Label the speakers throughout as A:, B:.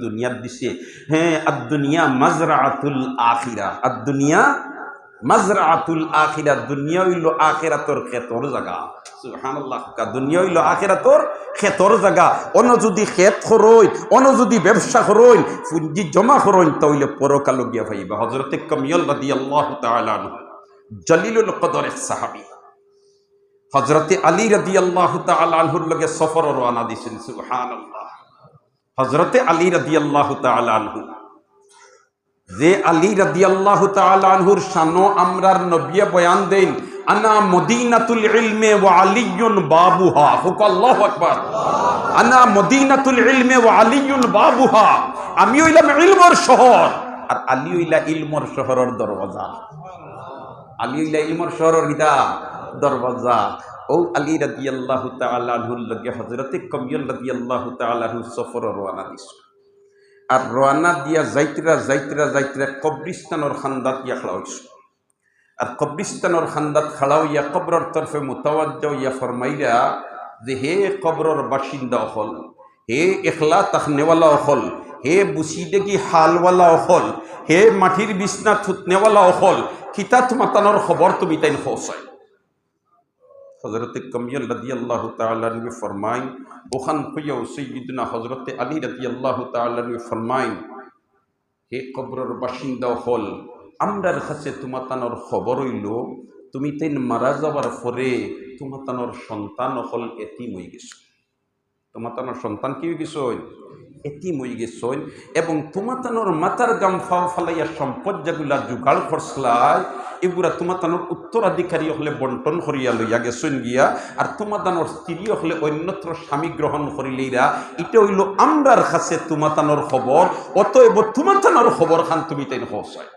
A: দুনিয়ার দিছে। হ্যাঁ আর দুনিয়া মাজরাতুল আখিরা আর দুনিয়া মাজরাতুল আখিরা দুনিয়া হইল যদি ব্যবসা খরই পুঁজি জমা ভাইবা। হজরতে আলী আনহুর লগে সফর রওনা দিছেন। সুবহানাল্লাহ। হজরতে আলী রাদিয়াল্লাহু তাআলা আনহু। যে আলী রাদিয়াল্লাহু তাআলা আনহুর শানো আমরার নবিয়া বয়ান দেন, আনা মদিনাতুল ইলমে ওয়া আলিয়ুন বাবুহা। হুক আল্লাহু আকবার। আনা মদিনাতুল ইলমে ওয়া আলিয়ুন বাবুহা। আমি হইলাম ইলমর শহর। আর আলী হইলা ইলমর শহরের দরওয়াজা। আলী হইলা ইলমর শহরের গিতা দরওয়াজা। ও আলী রাদিয়াল্লাহু তাআলা আনহুর লগে হযরতে কমিয়ল রাদিয়াল্লাহু তাআলা আনহু সফর রওনা দিছে আর রওনা দিয়া যাইতরা যাইতরা যাইতরা কবরিস্তানোর খান্দাত ইয়া খাড়া হইছে। আর কবরিস্তানোর খান্দাত খাড়া হইয়া কবরের তরফে মুতাওয়াজ্জা ইয়া ফরমাইরা যে হে কবরের বাসিন্দা হল হে এখলা তাখনেওয়ালা হল হে বুসিদেগি হালওয়ালা হল হে মাটির বিছনা থুতনেওয়ালা হল কিতাত মাতানোর খবর তুমি তাই হসাই হজরত কমিয়ল রদি আল্লাহ তালু ফরমাইন, ওখান খুইয়া সৈয়দনা হজরত আলী রদি আল্লাহ তালু ফরমাইন, হে কবরের বাসিন্দা হল, আমরার কাছে তোমাতানোর খবর হইল, তুমি তেন মারা যাবার পরে তোমাতানোর সন্তান হল এতিম হয়ে গেছ। তোমাতানোর সন্তান কি হয়ে গেছ এতিম হয়ে গেছ এবং তোমাতানোর মাতার গাম ফাও ফালাইয়া সম্পদ যেগুলা জোগাড় করছলাই এগুলা তোমাতানোর উত্তরাধিকারী হলে বন্টন করিয়া লইয়া গেছেন গিয়া আর তোমাতানোর স্ত্রী হলে অন্যত্র স্বামী গ্রহণ করিলেইরা এটা হইল আমরার কাছে তোমাতানোর খবর অতএব তোমাতানোর খবর খান তুমি তাই হসায়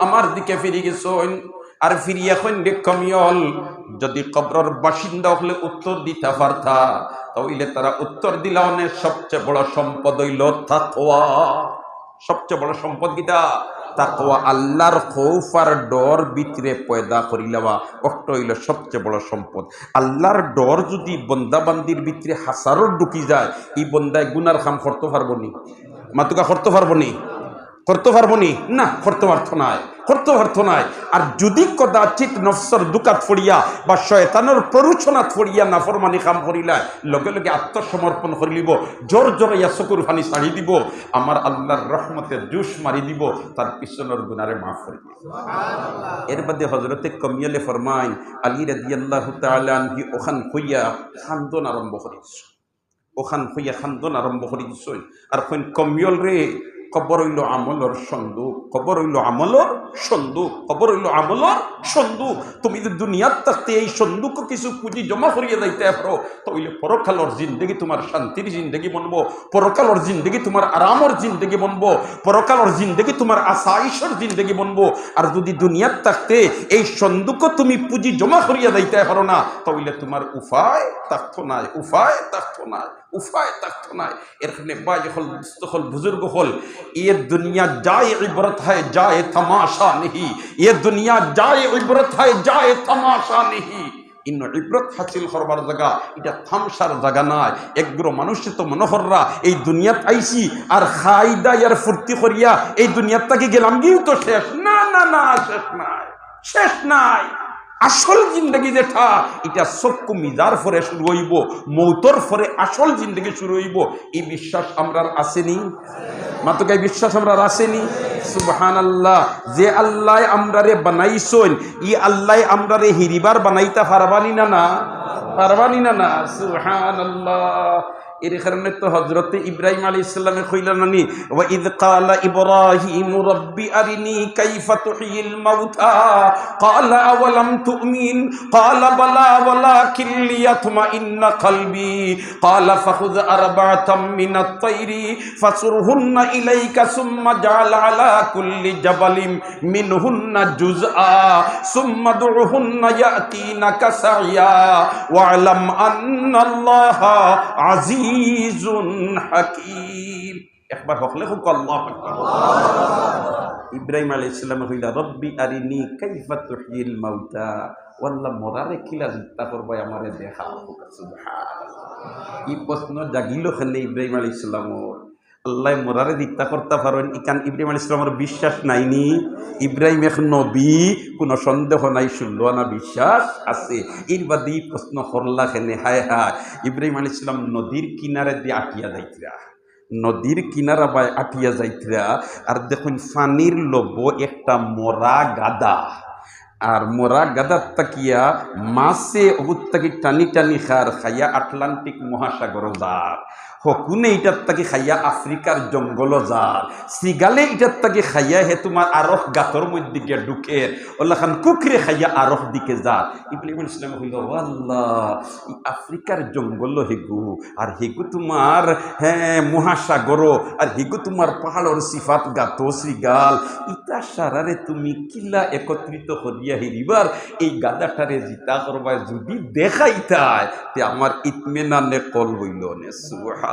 A: আমার দিকে ফিরে গেছেন আর ফিরিয়া রে কমিয়ল, যদি কবরের বাসিন্দা হলে উত্তর দিতে পারতা তাহলে তারা উত্তর দিলা অনেক সবচেয়ে বড় সম্পদ হইল তাকওয়া। সবচেয়ে বড় সম্পদ কিটা তাকওয়া, আল্লাহর খৌফ আর ডর ভিতরে পয়দা করিলাবা অষ্ট হইল সবচেয়ে বড় সম্পদ। আল্লাহর ডর যদি বন্দাবান্দির ভিতরে হাসারও ঢুকি যায়, এই বন্দায় গুনার খাম করতে পারব নি? মাতুকা করতে পারব নি? করতে পারব নি? না, করতে পারতো নাই। করতে পারতো নাই। আর যদি কদাচিত নফসর দুকাত ফড়িয়া বা শয়তানোর প্ররোচনাত ফড়িয়া নাফরমানি কাম করিলায় লগে লগে আত্মসমর্পণ করিলিব জোর জোর ইয়া চকুর ফানি ছাড়ি দিব, আমার আল্লাহর রহমতে জুস মারি দিব, তার পিছনের গুনারে মাফ করে এর বাদে হজরতে কমিয়ালে ফরমাইন, আলী রাদিয়াল্লাহু তাআলা আনহি ওখান হইয়া খান্দন আরম্ভ করিস। ওখান হইয়া খান্দন আরম্ভ করি দিছই আর কমিয়ল রে কবর হইল আমলর সন্দুক কবর হইল আমলর সন্দুক কবর হইল আমলর সন্দুক। তুমি যদি দুনিয়ার থাকতে এই সন্দুক কিছু পুঁজি জমা করিয়ে যাইতে পারো, তাহলে পরকালর জিন্দগি তোমার শান্তির জিন্দগি বনবো, পরকালর জিন্দগি তোমার আরামর জিন্দগি বনবো, পরকালর জিন্দগি তোমার আশাইশর জিন্দগি বনবো। আর যদি দুনিয়ার থাকতে এই সন্দুকও তুমি পুঁজি জমা করিয়া যাইতে পারো না, তাহলে তোমার উপায় থাকতো নাই, উপায় থাকতো নাই। উফায় থাকতো না এখানে বাজ হল দুস্ত বুজুর্গ হল, এ দুনিয়া যায় ইবরত হয়, যায় তমাশা নেহি। এ দুনিয়া যায় ইবরত হয়, যায় তমাশা নেহি। ইন্ন ইব্রত হাসিল করবার জায়গা, এটা থামসার জায়গা নয় একগ্র মানুষে তো মনোহররা এই দুনিয়াত আইসি আর খাইদা আর ফুর্তি করিয়া এই দুনিয়ার তাকে গেলাম গিয়েও তো শেষ না না না, শেষ নাই শেষ নাই। আসল জিন্দগি যেটা, এটা চক্ষু মিজার ফরে শুরু হইব, মৌতর ফরে আসল জিন্দগি শুরু হইব। এই বিশ্বাস আমরার আসেনি। মাত্র বিশ্বাস আমরা আসেনি। সুবহান আল্লাহ যে আল্লাহ আমরারে বানাইছন ই আল্লাহ আমরারে হিরিবার বানাইতা পারবানি না না? পারবানি না না? সুবহান আল্লাহ এর কারণে তো হজরতে ইব্রাহিম আলী ইসলামে নানি ওয়া ইদ কালা ইব্রাহিম রব্বি আরিনি কাইফা তুহিল মাউতা ক্বালা আওয়ালাম তুমিন ক্বালা বালা ওয়ালাকিন লিয়াতমাইন্না কলবি ক্বালা ফাখুয আরবাতাম মিনাত তাইরি, ফাসুরহুন্না ইলাইকা সুম্মা জাআল আলা কুল্লি জাবালিম মিনহুন্না জুজআ সুম্মা দুরহুন্না ইয়াতিনাকা সাইয়া, ওয়ালাম আন্নাল্লাহা আজিজুন হাকিম একবার হকলে হোক, আল্লাহ। ইব্রাহিম আলী হইলা, রব্বি আরিনি কাইফা তুহিল মাউতা ওয়াল্লাহ, মরারে কিলা জিত্তা করবাই আমারে দেখা। এই প্রশ্ন জাগিল খেলে ইব্রাহিম আলী ইসলামর আল্লাহ মরারে দিত্তা করতে পারেন ইকান ইব্রাহিম আলী ইসলামের বিশ্বাস নাইনি। ইব্রাহিম এক নবী, কোনো সন্দেহ নাই, শুনল না, বিশ্বাস আছে। এর বাদে প্রশ্ন হরলা খেলে হায় হায়। ইব্রাহিম আলী ইসলাম নদীর কিনারে দিয়ে আটিয়া যাইতরা। নদীর কিনারা বাই আটিয়া যাইতরা। আর দেখুন, ফানির লোভ একটা মরা গাদা। আর মরা গাদার তাকিয়া মাছে অগুত তাকি টানি টানি খার, খাইয়া আটলান্টিক মহাসাগর যার। হকুনে ইটার তাকে খাইয়া আফ্রিকার জঙ্গল যার। সিগালে ইটার তাকে খাইয়া হে তোমার আরফ গাতর মধ্যে গিয়ে ঢুকে ওল্লাখান কুকরে খাইয়া আরফ দিকে যার ইব্রাহিম ইসলাম হইল আল্লাহ আফ্রিকার জঙ্গল হেগু। আর হেগু তোমার হ্যাঁ মহাসাগর আর হেগু তোমার পাহাড়র সিফাত গাত শ্রীগাল ইতা সারারে তুমি কিলা একত্রিত করিয়া হিরিবার এই গাদাটারে জিতা করবায় যদি দেখাইতায় তে আমার ইতমেনানে কল হইল নে সুবহানাল্লাহ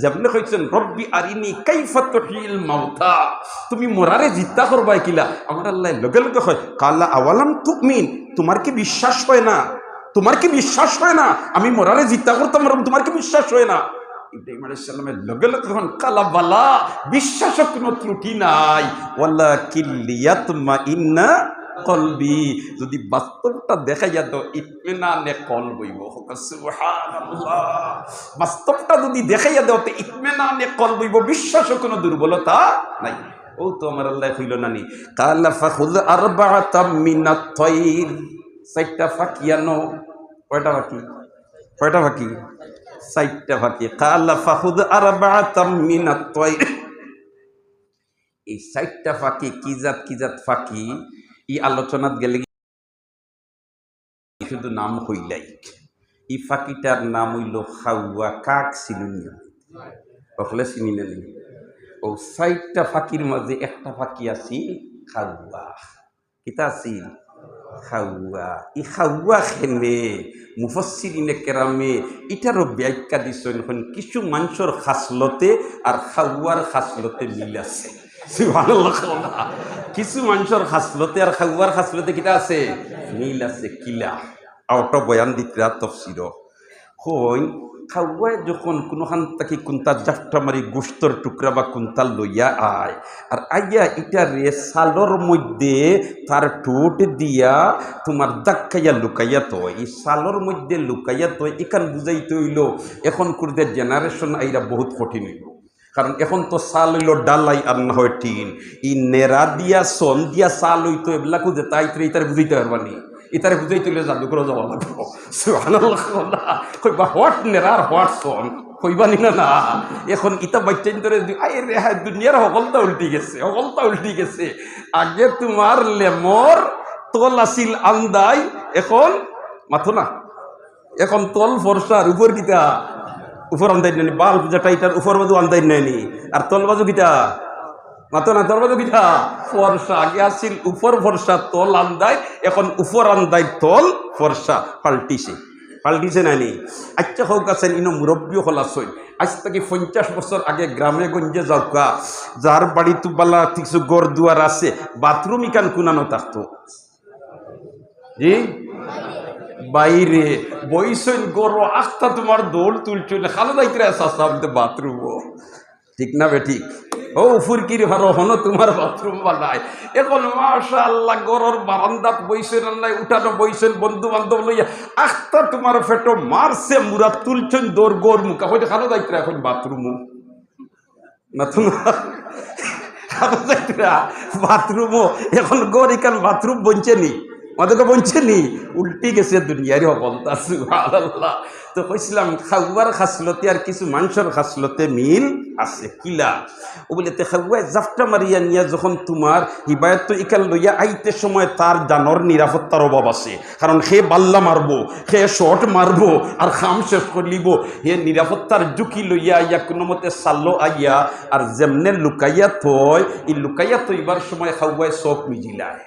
A: যেমনে কইছেন, রব্বি আরিনি কাইফা তুহিল মাউতা। তুমি মরারে জিতা করবাই কিলা আমার আল্লাহ লগে লগে হয় কাল্লা আওয়ালাম তুমিন, তোমার কি বিশ্বাস হয় না? তোমার কি বিশ্বাস হয় না? আমি মরারে জিতা করতাম তোমার কি বিশ্বাস হয় না? ইব্রাহিম আলাইসাল্লামের লগে লগে তখন কালা বালা বিশ্বাস কোনো ত্রুটি নাই। ওয়াল্লা কিল্লিয়াতমা ইন্না কলবি। যদি বাস্তবটা দেখা যেত ইতমেনানে কল বইব বাস্তবটা যদি দেখা যেত তো ইতমেনানে কল বইব বিশ্বাস কোনো দুর্বলতা নাই। ও তো আমার আল্লাহ হইল নানি, কালা ফাখুদ আরবাআতাম মিনাত তাইর সাইটটা ফাকিয়ানো কয়টা ফাকি? কয়টা ফাকি? সাইটটা ফাঁকি। কালা ফাহুদ আরবাআতাম মিনাত তাইর এই সাইটটা ফাঁকি কি জাত কি জাত ফাঁকি? ই আলোচনাত গেলে শুধু নাম হইলাই? ই ফাঁকিটার নাম হইল খাওয়া কাক চিনুনি অকলে চিনি নেনি ও সাইটটা ফাঁকির মাঝে একটা ফাঁকি আছিল খাওয়া কিতা আছিল? খাওয়া ই খাওয়া খেনে মুফসিরিনে কেরামে ইটারও ব্যাখ্যা দিছেন কিছু মানুষের খাসলতে আর খাওয়ার খাসলতে মিল আছে। কিছু মানুষের খাসলতে আর খাওয়ার খাসলতে কিটা আছে? মিল আছে, কিলা। আউট বয়ান দিতরা তফসির। কই, খাওয়ায় যখন কোনোখান থেকে কোনটা জাফটা মারি গোস্তর টুকরা বা কোনটা লইয়া আয়, আর আইয়া ইটা রে সালর মধ্যে তার ঠোঁট দিয়া তোমার দাক্কাইয়া লুকাইয়া তো এই সালর মধ্যে লুকাইয়া তো এখান বুঝাইতে হইল, এখন করতে জেনারেশন আইরা বহুত কঠিন হইল কারণ এখন তো চাল হইল ডালাই আর না টিন। ই নেরা দিয়া সন দিয়া চাল হইতো এবিলাকো যে তাই ইতারে বুঝাইতে পারবানি ইতারে বুঝাইতে হইলে জাদু করে যাওয়া লাগবো। কইবা, হোয়াট নেরা আর হোয়াট সন কইবানি না না এখন ইতা বাচ্চাইন ধরে আই রে হ্যাঁ দুনিয়ার সকলটা উল্টি গেছে সকলটা উল্টি গেছে। আগে তোমার লেমর, তল আছিল আন্দাই, এখন, মাথো না। এখন তল ফর্সার উপর কিতা উপর আন্দাই নেনি বাল যেটা এটার উপর বাজু আন্দাই নেনি আর তল বাজু কিটা মাতো না, তল বাজু কিটা ফর্সা, আগে আছিল উপর ফর্সা, তল আন্দাই এখন উপর আন্দাই তল ফর্সা, পাল্টিছে। পাল্টিছে নানি আচ্ছা হোক আছেন, ইনো মুরব্বী হল আসই আজ থেকে পঞ্চাশ বছর আগে গ্রামে গঞ্জে যাওকা। যার বাড়ি তুবালা কিছু গড় দুয়ার আছে, বাথরুম ইকান কুনানো থাকতো জি? বাইরে, বইসইন গরো আস্তা তোমার দোল তুলছিল খালো দাইতে আসা আমি তো বাথরুম ঠিক না বে ঠিক? ও, ফুরকির ভালো হনো তোমার বাথরুম বানায়। এখন মাশা আল্লাহ গরর বারান্দাত বইছেন আল্লাহ উঠানো বইছেন বন্ধু বান্ধব লইয়া আস্তা তোমার ফেটো মারছে মুরা তুলছেন দোর গোর মুখা। হইতে খালো দাইতে এখন বাথরুম না খালো বাথরুমও? এখন গর এখান বাথরুম বঞ্চে নি। আমাদেরকে বলছে নি উল্টি গেছে দুনিয়ারই অবন্তা আল্লাহ তো কইছিলাম, খাওয়ার খাসলতে আর কিছু মানুষের খাসলতে মিল আছে কিলা ও বলে, তে খাওয়ায় জাফটা মারিয়া নিয়া যখন তোমার হিবায়ত ইকাল লইয়া আইতে সময় তার জানর নিরাপত্তার অভাব আছে। কারণ সে বাল্লা মারবো, সে শট মারবো আর খাম শেষ করলিব হে নিরাপত্তার ঝুঁকি লইয়া আইয়া কোনো মতে সাল্লো আইয়া আর যেমনে লুকাইয়া থয়, এই লুকাইয়া থইবার সময় খাওয়ায় চোখ মিজিলায়।